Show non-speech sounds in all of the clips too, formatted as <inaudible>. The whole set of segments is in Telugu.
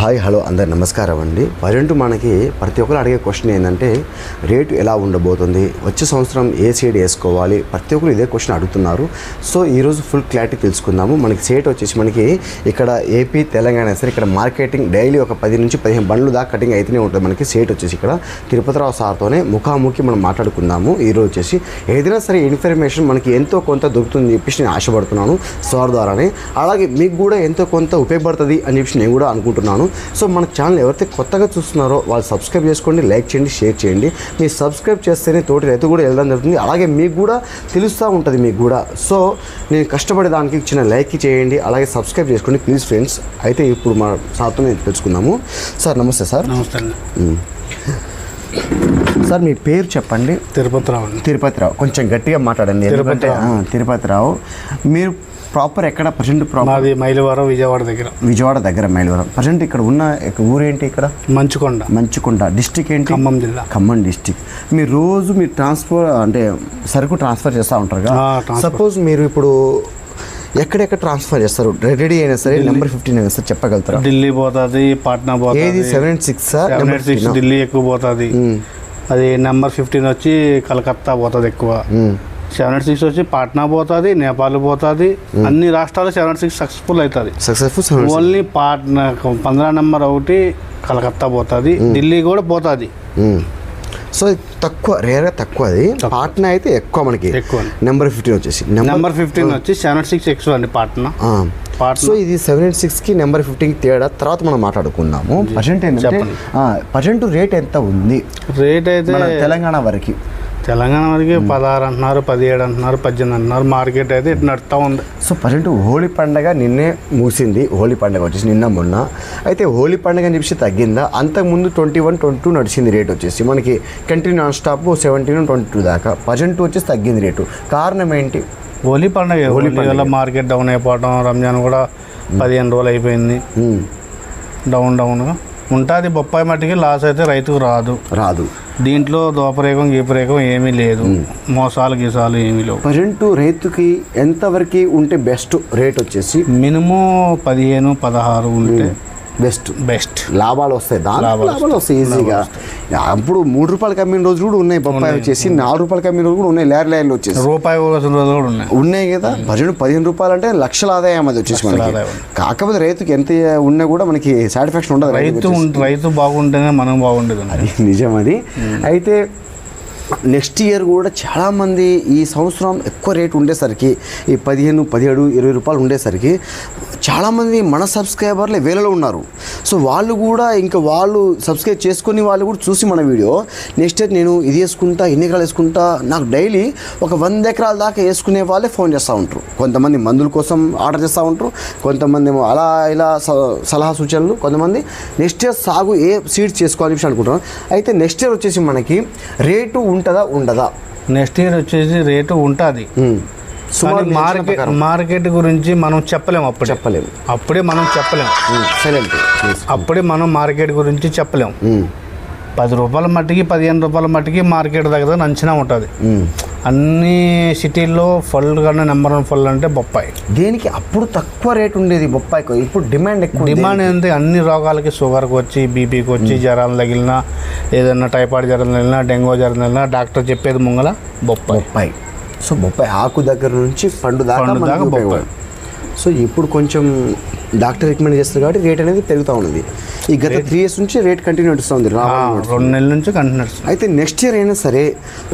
హాయ్ హలో అందరు నమస్కారం అండి. ప్రజెంట్ మనకి ప్రతి ఒక్కరు అడిగే క్వశ్చన్ ఏంటంటే రేటు ఎలా ఉండబోతుంది? వచ్చే సంవత్సరం ఏ సీడ్ వేసుకోవాలి? ప్రతి ఒక్కరు ఇదే క్వశ్చన్ అడుగుతున్నారు. సో ఈరోజు ఫుల్ క్లారిటీ తెలుసుకుందాము. మనకి సేట్ వచ్చేసి మనకి ఇక్కడ ఏపీ తెలంగాణ సరే ఇక్కడ మార్కెటింగ్ డైలీ ఒక పది నుంచి పదిహేను బండ్లు దాకా కటింగ్ అయితేనే ఉంటుంది మనకి సేట్ వచ్చేసి ఇక్కడ. తిరుపతిరావు సార్తోనే ముఖాముఖి మనం మాట్లాడుకుందాము. ఈరోజు వచ్చేసి ఏదైనా సరే ఇన్ఫర్మేషన్ మనకి ఎంతో కొంత దొరుకుతుంది చెప్పేసి నేను ఆశపడుతున్నాను సార్ ద్వారానే. అలాగే మీకు కూడా ఎంతో కొంత ఉపయోగపడుతుంది అని చెప్పేసి నేను కూడా అనుకుంటున్నాను. సో మన ఛానల్ ఎవరైతే కొత్తగా చూస్తున్నారో వాళ్ళు సబ్స్క్రైబ్ చేసుకోండి లైక్ చేయండి షేర్ చేయండి. మీరు సబ్స్క్రైబ్ చేస్తేనే తోటి రైతు కూడా వెళ్ళడం జరుగుతుంది. అలాగే మీకు కూడా తెలుస్తూ ఉంటుంది మీకు కూడా. సో నేను కష్టపడే దానికి ఇచ్చిన లైక్ చేయండి అలాగే సబ్స్క్రైబ్ చేసుకోండి. ప్లీజ్ ఫ్రెండ్స్ అయితే ఇప్పుడు మన సార్తో నేను తెలుసుకుందాము. సార్ నమస్తే సార్. నమస్తే సార్ మీ పేరు చెప్పండి. తిరుపతి రావండి తిరుపతిరావు. కొంచెం గట్టిగా మాట్లాడండి తిరుపతిరావు. మీరు ప్రాపర్ ఎక్కడ? Present proper? మాది మైలవరం విజయవాడ దగ్గర. విజయవాడ దగ్గర మైలవరం. ప్రజెంట్ ఇక్కడ ఉన్న ఊరేంటి ఇక్కడ? మంచుకొండ. మంచుకుంట డిస్టిక్ ఏంటి? ఖమ్మం జిల్లా. ఖమ్మం డిస్టిక్. మీరు రోజు మీరు ట్రాన్స్ఫర్ అంటే సరుకు ట్రాన్స్ఫర్ చేస్తూ ఉంటారు కదా. సపోజ్ మీరు ఇప్పుడు ఎక్కడెక్కడ ట్రాన్స్ఫర్ చేస్తారు? రెడీ అయినా సరే నెంబర్ ఫిఫ్టీన్ అయినా సరే చెప్పగలుగుతారా? ఢిల్లీ పోతుంది పాట్నా ఏది? పోతుంది seven eight six seven eight six Delhi ఎక్కువ పోతుంది. అది నెంబర్ ఫిఫ్టీన్ వచ్చి కలకత్తా పోతుంది ఎక్కువ. సెవెన్ ఎయిట్ సిక్స్ వచ్చి పాట్నా పోతుంది నేపాల్ పోతుంది అన్ని రాష్ట్రాలు సెవెన్ ఎయిట్ సిక్స్ సక్సెస్ఫుల్ అవుతుంది. సక్సెస్ఫుల్ ఓన్లీ పాట్నా పంద్రా నెంబర్ ఒకటి కలకత్తా పోతుంది ఢిల్లీ కూడా పోతుంది. సో తక్కువ రేర్గా తక్కువ అది. పాట్నా అయితే ఎక్కువ మనకి ఎక్కువ. నెంబర్ ఫిఫ్టీన్ వచ్చేసి. నెంబర్ ఫిఫ్టీన్ వచ్చి సెవెన్ సిక్స్ ఎక్స్ అండి పాట్నా. సో ఇది సెవెన్ ఎయిట్ సిక్స్కి నెంబర్ ఫిఫ్టీన్కి తేడా. తర్వాత మనం ఏంటంటే చెప్పండి. ప్రజెంట్ రేట్ ఎంత ఉంది? రేట్ అయితే తెలంగాణ వరకు. తెలంగాణ వరకు పదహారు అంటున్నారు పదిహేడు అంటున్నారు పద్దెనిమిది అంటున్నారు మార్కెట్ అయితే ఇటు నడుస్తూ ఉంది. సో ప్రజెంట్ హోలీ పండగ నిన్నే మూసింది హోలీ పండగ వచ్చేసి నిన్న మొన్న. అయితే హోలీ పండగ అని చెప్పేసి తగ్గిందా అంతకుముందు ట్వంటీ వన్ ట్వంటీ టూ నడిచింది రేట్ వచ్చేసి. మనకి continue non stop seventeen twenty two దాకా. ప్రజెంట్ వచ్చేసి తగ్గింది రేటు. కారణం ఏంటి? హోలీ పండుగ. హోలీ వల్ల మార్కెట్ డౌన్ అయిపోవడం రంజాన్ కూడా పదిహేను రోజులు అయిపోయింది. డౌన్ డౌన్గా ఉంటుంది బొప్పాయి మట్టికి లాస్ అయితే రైతుకు రాదు. రాదు. దీంట్లో దోపరేకం గీపరేకం ఏమీ లేదు. మోసాలు గీసాలు ఏమీ లేవు. ప్రజెంట్ రైతుకి ఎంతవరకు ఉంటే బెస్ట్ రేట్ వచ్చేసి? మినిమం పదిహేను పదహారు ఉంటే బెస్ట్. బెస్ట్. లాభాలు వస్తాయి. దాని లాభాలు వస్తాయి. ఈజీగా అప్పుడు మూడు రూపాయలకి అమ్మిన రోజు కూడా ఉన్నాయి. బొప్పాయి వచ్చేసి నాలుగు రూపాయలకి అమ్మిన రోజు కూడా ఉన్నాయి. లేర్ లేర్లు వచ్చేసి. రూపాయి రోజులు కూడా ఉన్నాయి. ఉన్నాయి కదా. ప్రజెంట్ పదిహేను రూపాయలు అంటే లక్షల ఆదాయం అది వచ్చేసి మనకి. కాకపోతే రైతుకి ఎంత ఉన్నా కూడా మనకి సాటిస్ఫాక్షన్ ఉండదు రైతు రైతు బాగుంటేనే మనం బాగుండేది అది నిజం అది. అయితే నెక్స్ట్ ఇయర్ కూడా చాలామంది ఈ సంవత్సరం ఎక్కువ రేట్ ఉండేసరికి ఈ పదిహేను పదిహేడు ఇరవై రూపాయలు ఉండేసరికి చాలామంది మన సబ్స్క్రైబర్లు వేలలో ఉన్నారు. సో వాళ్ళు కూడా ఇంకా వాళ్ళు సబ్స్క్రైబ్ చేసుకుని వాళ్ళు కూడా చూసి మన వీడియో. నెక్స్ట్ ఇయర్ నేను ఇది వేసుకుంటా ఇన్ని ఎకరాలు వేసుకుంటా నాకు డైలీ ఒక వంద ఎకరాల దాకా వేసుకునే వాళ్ళే ఫోన్ చేస్తూ ఉంటారు. కొంతమంది మందుల కోసం ఆర్డర్ చేస్తూ ఉంటారు కొంతమంది ఏమో అలా ఇలా స- సలహా సూచనలు కొంతమంది నెక్స్ట్ ఇయర్ సాగు ఏ సీడ్స్ చేసుకోవాలని చెప్పి అనుకుంటున్నాను అయితే నెక్స్ట్ ఇయర్ వచ్చేసి మనకి రేటు ఉంటుందా ఉండదా? నెక్స్ట్ ఇయర్ వచ్చేసి రేటు ఉంటుంది. సుమారు మార్కెట్ మార్కెట్ గురించి మనం చెప్పలేము అప్పుడే. చెప్పలేము. అప్పుడే మనం చెప్పలేం సైలెంట్. అప్పుడే మనం మార్కెట్ గురించి చెప్పలేం పది రూపాయల మట్టికి పదిహేను రూపాయల మట్టికి మార్కెట్ దగ్గర అంచనా ఉంటుంది. అన్ని సిటీల్లో ఫల్ కన్నా నెంబర్ వన్ ఫల్ అంటే బొప్పాయి. దేనికి అప్పుడు తక్కువ రేట్ ఉండేది బొప్పాయికి? ఇప్పుడు డిమాండ్ ఎక్కువ. డిమాండ్ ఏంటి అన్ని రోగాలకి షుగర్కి వచ్చి బీపీకి వచ్చి జ్వరాలు తగిలినా ఏదైనా టైఫాయిడ్ జ్వరం తగిలినా డెంగ్యూ జ్వరం తగిలినా డాక్టర్ చెప్పేది ముంగల బొప్పాయి. బొప్పాయి. సో బొప్పాయి ఆకు దగ్గర నుంచి పండు దాకా పండు మనకి దాకా. సో ఇప్పుడు కొంచెం డాక్టర్ రికమెండ్ చేస్తారు కాబట్టి రేట్ అనేది పెరుగుతూ ఉన్నది ఈ గత త్రీ ఇయర్స్ నుంచి రేట్ కంటిన్యూ నడుస్తుంది రెండు నెలల నుంచి కంటిన్యూస్ అయితే నెక్స్ట్ ఇయర్ అయినా సరే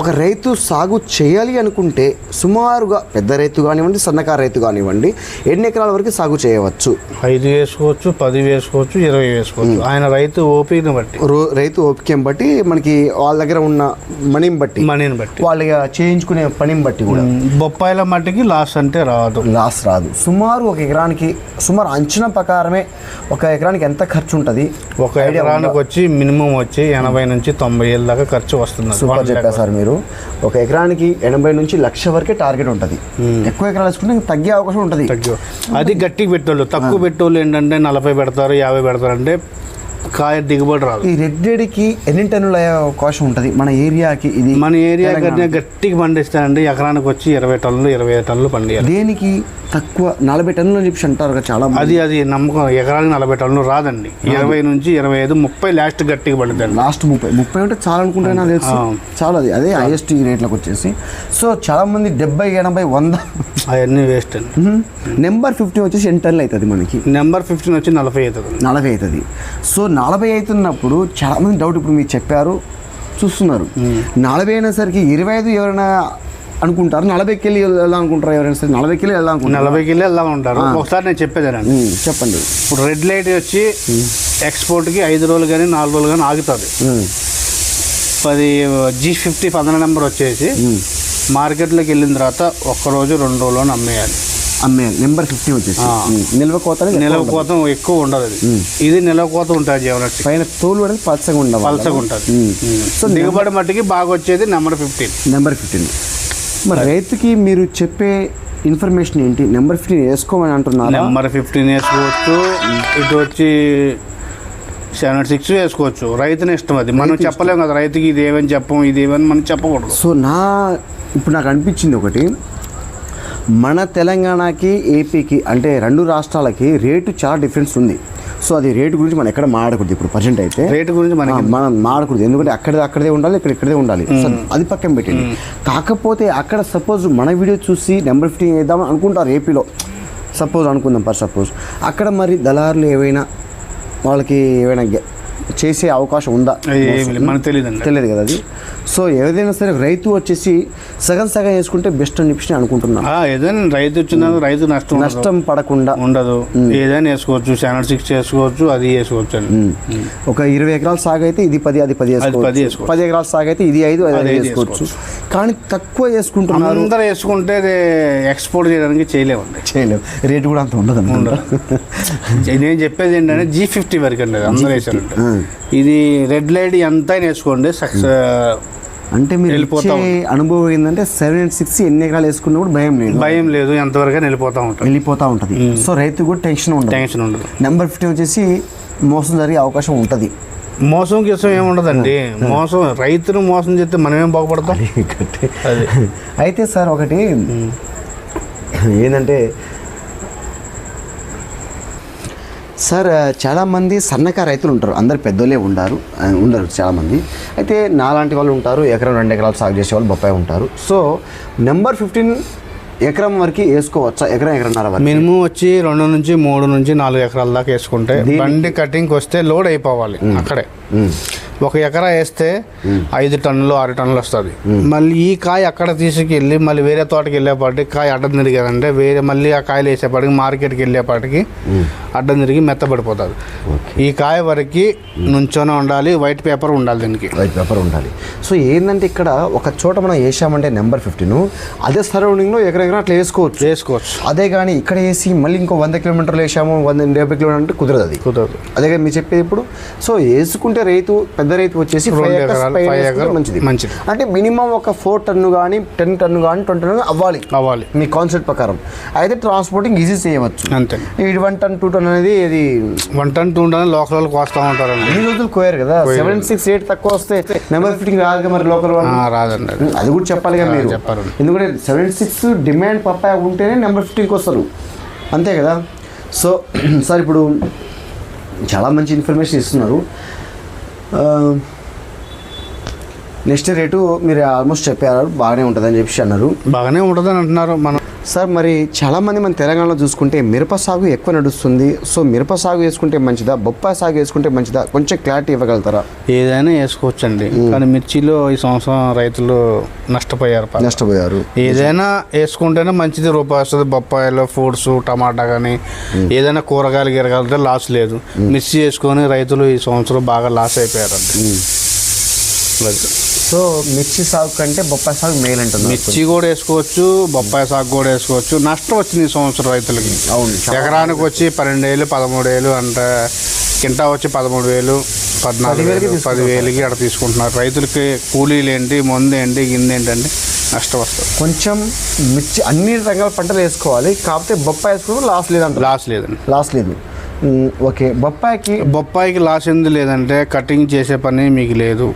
ఒక రైతు సాగు చేయాలి అనుకుంటే సుమారుగా పెద్ద రైతు కానివ్వండి సన్నకారు రైతు కానివ్వండి ఎన్ని ఎకరాల వరకు సాగు చేయవచ్చు? ఐదు వేసుకోవచ్చు పది వేసుకోవచ్చు ఇరవై వేసుకోవచ్చు. ఆయన రైతు ఓపికని బట్టి. రైతు ఓపికం బట్టి మనకి వాళ్ళ దగ్గర ఉన్న మనీని బట్టి మనీని బట్టి. వాళ్ళ చేయించుకునే పనిని బట్టి కూడా. బొప్పాయిల మట్టికి లాస్ అంటే రాదు. లాస్ రాదు. సుమారు ఒక ఎకరానికి సుమారు అంచనా ప్రకారమే ఒక ఎకరానికి ఎంత ఖర్చు ఉంటుంది? ఒక ఎకరానికి వచ్చి మినిమం వచ్చి ఎనభై నుంచి తొంభై ఏళ్ళ దాకా ఖర్చు వస్తుంది సూపర్ చెప్పారు సార్ మీరు. ఒక ఎకరానికి ఎనభై నుంచి లక్ష వరకే టార్గెట్ ఉంటుంది. ఎక్కువ ఎకరాలు వేసుకుంటే తగ్గే అవకాశం ఉంటుంది. అది గట్టిగా పెట్టేవాళ్ళు. తక్కువ పెట్టేవాళ్ళు ఏంటంటే నలభై పెడతారు యాభై పెడతారు అంటే కాయ దిగుబడి రాదు. ఈ రెడ్ ఎన్ని టన్నుల అవకాశం ఉంటుంది? మన ఏరియాకి ఇది మన ఏరియా కన్నా గట్టిగా పండిస్తానండి ఎకరానికి వచ్చి ఇరవై టన్నులు ఇరవై టన్నులు పండియాలి. దేనికి తక్కువ? నలభై టన్నులు చెప్పి అంటారు కదా చాలా. అది అది నమ్మకం. ఎకరానికి నలభై టన్నులు రాదండి. ఇరవై నుంచి ఇరవై ఐదు ముప్పై లాస్ట్ గట్టిగా పడుతుంది లాస్ట్ ముప్పై. ముప్పై అంటే చాలా అనుకుంటే నాకు తెలుసు. చాలా అది అదే హైయెస్ట్ ఈ రేట్లకు వచ్చేసి. సో చాలా మంది డెబ్బై ఎనభై వంద. అవన్నీ వేస్ట్ అండి. నెంబర్ ఫిఫ్టీ వచ్చేసి ఎన్ని టన్నులు అవుతుంది మనకి? నెంబర్ ఫిఫ్టీన్ వచ్చి నలభై అవుతుంది. నలభై అవుతుంది. సో నలభై అవుతున్నప్పుడు చాలా మంది డౌట్ ఇప్పుడు మీరు చెప్పారు చూస్తున్నారు. నలభై అయినసరికి ఇరవై ఐదు ఎవరైనా అనుకుంటారు? నలభైకి వెళ్ళి వెళ్దాం అనుకుంటారు ఎవరైనా సరే? నలభైకి వెళ్ళి వెళ్దాం అనుకుంటారు? నలభై కిలో వెళ్దాం ఉంటారు ఒకసారి నేను చెప్పేదానండి. చెప్పండి. ఇప్పుడు రెడ్ లైట్ వచ్చి ఎక్స్పోర్ట్కి ఐదు రోజులు కానీ నాలుగు రోజులు కానీ ఆగుతుంది. పది జీ ఫిఫ్టీ పదన నెంబర్ వచ్చేసి మార్కెట్లోకి వెళ్ళిన తర్వాత ఒక్క రోజు రెండు రోజులు అమ్మేయాలి అమ్మాయి నెంబర్ ఫిఫ్టీ వచ్చేసి. నిల్వ కోత నిలవ ఉండదు. కోతం ఎక్కువ ఉండదు అది. ఇది నిలవ కోత ఉంటుంది జీవనట్టి పైన తోలు అనేది పచ్చగా ఉండవు. పలసగా ఉంటుంది. సో దిగుబడి మట్టికి బాగా వచ్చేది నెంబర్ ఫిఫ్టీన్. Number fifteen. మరి రైతుకి మీరు చెప్పే ఇన్ఫర్మేషన్ ఏంటి? నెంబర్ ఫిఫ్టీన్ వేసుకోమని అంటున్నారా? నెంబర్ ఫిఫ్టీన్ వేసుకోవచ్చు. ఇటు వచ్చి సెవెన్ సిక్స్ వేసుకోవచ్చు. రైతుని ఇష్టం అది. మనం చెప్పలేం కదా రైతుకి ఇది ఏమని చెప్పం ఇది ఏమని మనం చెప్పకూడదు. సో నా ఇప్పుడు నాకు అనిపించింది ఒకటి. మన తెలంగాణకి ఏపీకి అంటే రెండు రాష్ట్రాలకి రేటు చాలా డిఫరెన్స్ ఉంది. సో అది రేటు గురించి మనం ఎక్కడ మాడకూడదు. ఇప్పుడు ప్రజెంట్ అయితే రేటు గురించి మనకి ఆ, మనం మాడకూడదు. ఎందుకంటే అక్కడే అక్కడే ఉండాలి ఇక్కడ ఇక్కడే ఉండాలి. అది పక్కన పెట్టండి కాకపోతే అక్కడ సపోజ్ మన వీడియో చూసి నెంబర్ ఫిఫ్టీన్ వేద్దాం అనుకుంటారు ఏపీలో. సపోజ్ అనుకుందాం పర్ సపోజ్ అక్కడ మరి దళారులు ఏవైనా వాళ్ళకి ఏమైనా చేసే అవకాశం ఉందా? మనకు తెలియదండి తెలియదు కదా అది. సో ఏదైనా సరే రైతు వచ్చేసి సగం సగం వేసుకుంటే బెస్ట్ అని చెప్పి నేను అనుకుంటున్నాను. ఏదైనా రైతు వచ్చిన రైతు నష్టం. నష్టం పడకుండా. ఉండదు. ఏదైనా వేసుకోవచ్చు సెవెన్ సిక్స్ వేసుకోవచ్చు అది వేసుకోవచ్చు అండి. ఒక ఇరవై ఎకరాల సాగు అయితే ఇది పది అది పది వేసుకోవచ్చు. పది ఎకరాల సాగు అయితే ఇది ఐదు అది వేసుకోవచ్చు. కానీ తక్కువ వేసుకుంటున్నారు. అందరూ వేసుకుంటే ఎక్స్పోర్ట్ చేయడానికి చేయలేమండి. చేయలేవు రేటు కూడా అంత ఉండదు. <laughs> నేను చెప్పేది ఏంటంటే జీ ఫిఫ్టీ వరకు అండి అది అందరూ వేసారంటే. ఇది రెడ్ లైట్ ఎంత వేసుకోండి. సక్సెస్ అంటే మీరు వెళ్ళిపోతా అనుభవం ఏంటంటే సెవెన్ ఎయిట్ సిక్స్ ఎన్ని ఎకరాలు వేసుకున్నా కూడా భయం లేదు. భయం లేదు. ఎంతవరకు వెళ్ళిపోతూ ఉంటుంది వెళ్ళిపోతా ఉంటుంది. సో రైతు కూడా టెన్షన్ ఉండదు. టెన్షన్ ఉండదు. నెంబర్ ఫిఫ్టీన్ వచ్చేసి మోసం జరిగే అవకాశం ఉంటుంది. మోసం గిసం ఏముండదండి మోసం రైతును మోసం చేస్తే మనమేం బాగుపడతాం? అయితే సార్ ఒకటి ఏంటంటే సార్ చాలామంది సన్నకారు రైతులు ఉంటారు. అందరు పెద్దోళ్ళే ఉండారు. ఉండరు చాలామంది అయితే నాలాంటి వాళ్ళు ఉంటారు. ఎకరం రెండు ఎకరాలు సాగు చేసే వాళ్ళు బొప్పాయి ఉంటారు. సో నెంబర్ ఫిఫ్టీన్ ఎకరం వరకు వేసుకోవచ్చా? ఎకరం ఎకరన్నర వరకు? మినిమం వచ్చి రెండు నుంచి మూడు నుంచి నాలుగు ఎకరాల దాకా వేసుకుంటే బండి కటింగ్కి వస్తే లోడ్ అయిపోవాలి అక్కడే. ఒక ఎకరా వేస్తే ఐదు టన్నులు ఆరు టన్నులు వస్తుంది. మళ్ళీ ఈ కాయ అక్కడ తీసుకెళ్ళి మళ్ళీ వేరే తోటకి వెళ్ళేపాటికి కాయ అడ్డం తిరిగారంటే వేరే మళ్ళీ ఆ కాయలు వేసేపాటికి మార్కెట్కి వెళ్ళేపాటికి అడ్డం తిరిగి మెత్తబడిపోతుంది ఈ కాయ వరకు నుంచొని ఉండాలి వైట్ పేపర్ ఉండాలి దీనికి. వైట్ పేపర్ ఉండాలి. సో ఏంటంటే ఇక్కడ ఒక చోట మనం వేసామంటే నెంబర్ ఫిఫ్టీన్ అదే సరౌండింగ్లో ఎకరం ఎకరం అట్లా వేసుకోవచ్చు. వేసుకోవచ్చు. అదే కానీ ఇక్కడ వేసి మళ్ళీ ఇంకో వంద కిలోమీటర్లు వేసాము వంద డెబ్బై కిలోమీటర్ అంటే కుదరదు అది. కుదరదు. అదే కదా మీరు చెప్పేది ఇప్పుడు. సో వేసుకుంటే రైతు పెద్ద రైతు వచ్చేసి మంచిది. మంచిది. అంటే మినిమం ఒక ఫోర్ టన్ను కానీ టెన్ టన్ను కానీ ట్వంటీ టన్ను అవ్వాలి. అవ్వాలి. మీ కాన్సెప్ట్ ప్రకారం. అయితే ట్రాన్స్పోర్టింగ్ ఈజీ చేయవచ్చు. అంతే. ఈ వన్ టన్ టూ టన్ అనేది ఇది one ton two ton local వాళ్ళు కోస్తూ ఉంటారండి. ఎన్ని రోజులు కోయారు కదా. సెవెన్ సిక్స్ ఎయిట్ తక్కువ వస్తే నెంబర్ ఫిఫ్టింగ్ రాదు కదా మరి లోకల్ వాళ్ళు. రాదండి. అది. అది కూడా చెప్పాలి కదా మీరు. చెప్పారు. ఎందుకంటే సెవెన్ సిక్స్ డిమాండ్ పప్పాయ ఉంటేనే నెంబర్ ఫిఫ్టీన్కి వస్తారు. అంతే కదా. సో <clears throat> సార్ ఇప్పుడు చాలా మంచి ఇన్ఫర్మేషన్ ఇస్తున్నారు. నెక్స్ట్ రేటు మీరు ఆల్మోస్ట్ చెప్పారు బాగానే ఉంటుందని చెప్పి అన్నారు. బాగానే ఉంటుందని అంటున్నారు. మనం సార్ మరి చాలామంది మన తెలంగాణలో చూసుకుంటే మిరప సాగు ఎక్కువ నడుస్తుంది. సో మిరప సాగు వేసుకుంటే మంచిదా? బొప్పాయి సాగు వేసుకుంటే మంచిదా? కొంచెం క్లారిటీ ఇవ్వగలుగుతారా? ఏదైనా వేసుకోవచ్చండి. కానీ మిర్చిలో ఈ సంవత్సరం రైతులు నష్టపోయారు. నష్టపోయారు. ఏదైనా వేసుకుంటేనే మంచిది రూపాయి వస్తుంది బొప్పాయిలు ఫ్రూట్స్ టమాటా కానీ ఏదైనా కూరగాయలు గిరగాయలతో లాస్ లేదు. మిర్చి వేసుకొని రైతులు ఈ సంవత్సరం బాగా లాస్ అయిపోయారండి. అది. సో మిర్చి సాగు కంటే బొప్పాయి సాగు మేలు అంటున్నారు. మిర్చి కూడా వేసుకోవచ్చు బొప్పాయి సాగు కూడా వేసుకోవచ్చు. నష్టం వచ్చింది ఈ సంవత్సరం రైతులకి. అవును, ఎకరానికి వచ్చి పన్నెండు వేలు పదమూడు వేలు అంటే కింటా వచ్చి పదమూడు వేలు పద్నాలుగు వేలు పదివేలకి అక్కడ తీసుకుంటున్నారు. రైతులకి కూలీలు ఏంటి మందు ఏంటి గిన్నె ఏంటంటే నష్టం వస్తుంది. కొంచెం మిర్చి అన్ని రకాల పంటలు వేసుకోవాలి. కాకపోతే బొప్పాయి వేసుకోవడం లాస్ లేదంట లాస్ లేదండి. లాస్ లేదు. ఓకే. బొప్పాయికి బొప్పాయికి లాస్ ఎందుకు లేదంటే కటింగ్ చేసే పని మీకు లేదు.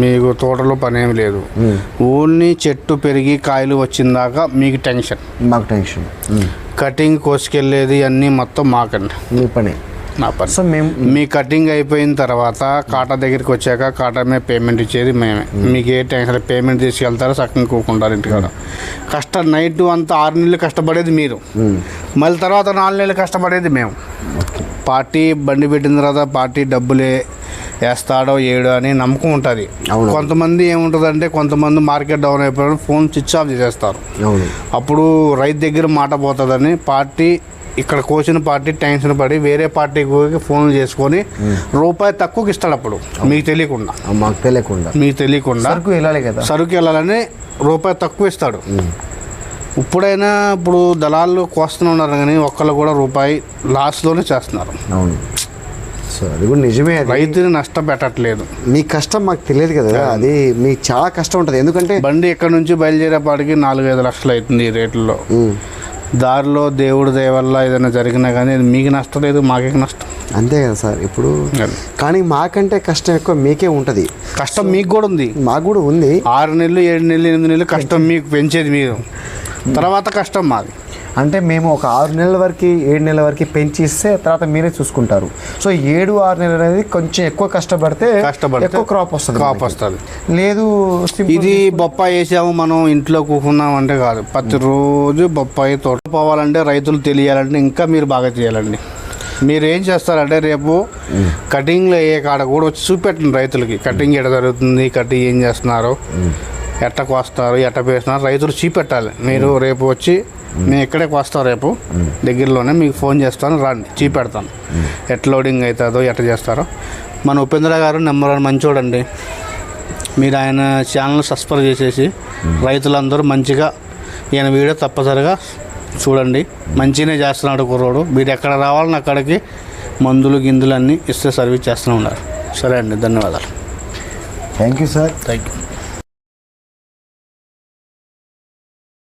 మీకు తోటలో పని ఏమి లేదు ఓన్లీ చెట్టు పెరిగి కాయలు వచ్చిందాకా మీకు టెన్షన్. మాకు టెన్షన్. కటింగ్ కోసుకెళ్ళేది అన్నీ మొత్తం మాకండి మీ పని. నా పని. సో మేము మీ కటింగ్ అయిపోయిన తర్వాత కాటా దగ్గరికి వచ్చాక కాటా మీద పేమెంట్ ఇచ్చేది మేమే. మీకు ఏ టెన్షన్ పేమెంట్ తీసుకెళ్తారో చక్కగా కూకుంటారు ఇంటికాడ. కష్ట నైట్ అంతా ఆరు నెలలు కష్టపడేది మీరు. మళ్ళీ తర్వాత నాలుగు నెలలు కష్టపడేది మేము. పార్టీ బండి పెట్టిన తర్వాత పార్టీ డబ్బులే వేస్తాడో ఏడో అని నమ్మకం ఉంటుంది. కొంతమంది ఏముంటుందంటే కొంతమంది మార్కెట్ డౌన్ అయిపోయిన ఫోన్ స్విచ్ ఆఫ్ చేసేస్తారు. అప్పుడు రైతు దగ్గర మాట పోతుందని పార్టీ ఇక్కడ కోసిన పార్టీ టెన్షన్ పడి వేరే పార్టీకి ఫోన్లు చేసుకొని రూపాయి తక్కువకి ఇస్తాడు అప్పుడు. మీకు తెలియకుండా. మాకు తెలియకుండా. మీకు తెలియకుండా సరుకు వెళ్ళాలి కదా. సరుకు వెళ్ళాలని రూపాయి తక్కువ ఇస్తాడు. ఇప్పుడైనా ఇప్పుడు దళాలు కోస్తూనే ఉన్నారు కానీ ఒక్కళ్ళు కూడా రూపాయి లాస్లోనే చేస్తున్నారు. అవును. సో అది కూడా నిజమే రైతుని నష్టపెట్టట్లేదు. మీ కష్టం మాకు తెలియదు కదా అది మీకు చాలా కష్టం ఉంటుంది. ఎందుకంటే బండి ఇక్కడ నుంచి బయలుదేరేపాటికి నాలుగైదు లక్షలు అవుతుంది ఈ రేట్లలో ఉమ్, దారిలో దేవుడి దయ వల్ల ఏదైనా జరిగినా కానీ అది మీకు నష్టం లేదు మాకే నష్టం. అంతే కదా సార్ ఇప్పుడు. కానీ మాకంటే కష్టం ఎక్కువ మీకే ఉంటుంది. కష్టం మీకు కూడా ఉంది. మాకు కూడా ఉంది. ఆరు నెలలు ఏడు నెలలు ఎనిమిది నెలలు కష్టం మీకు పెంచేది మీరు. తర్వాత కష్టం మాది. అంటే మేము ఒక ఆరు నెలల వరకు ఏడు నెలల వరకు పెంచి ఇస్తే తర్వాత మీరే చూసుకుంటారు. సో ఏడు ఆరు నెలలు అనేది కొంచెం ఎక్కువ కష్టపడితే కష్టపడితే ఎక్కువ క్రాప్ వస్తుంది క్రాప్. వస్తుంది. లేదు ఇది బొప్పాయి వేసాము మనం ఇంట్లో కూకున్నాం అంటే కాదు. ప్రతిరోజు బొప్పాయి తోట పోవాలంటే రైతులు తెలియాలంటే ఇంకా మీరు బాగా చేయాలండి. మీరు ఏం చేస్తారంటే రేపు కటింగ్లో అయ్యే కాడ కూడా వచ్చి చూపెట్టండి రైతులకి. కటింగ్ ఎట్ట జరుగుతుంది కటింగ్ ఏం చేస్తున్నారు? ఎట్ట కోస్తారు ఎట్ట పేస్తున్నారు రైతులు చూపెట్టాలి. మీరు రేపు వచ్చి మేము. ఇక్కడే వస్తాం రేపు దగ్గరలోనే మీకు ఫోన్ చేస్తాను రండి చూపెడతాను. ఎట్లా లోడింగ్ అవుతుందో ఎట్ట చేస్తారో. మన ఉపేంద్ర గారు నెంబర్ వన్ మంచోడండి. మీరు ఆయన ఛానల్ సబ్స్క్రైబ్ చేసేసి రైతులందరూ మంచిగా ఈయన వీడియో తప్పనిసరిగా చూడండి. మంచిగానే చేస్తున్నాడు కుర్రోడు. మీరు ఎక్కడ రావాలని అక్కడికి మందులు గిందులు అన్నీ ఇస్తే సర్వీస్ చేస్తూనే ఉన్నారు. సరే అండి ధన్యవాదాలు. Thank you sir thank you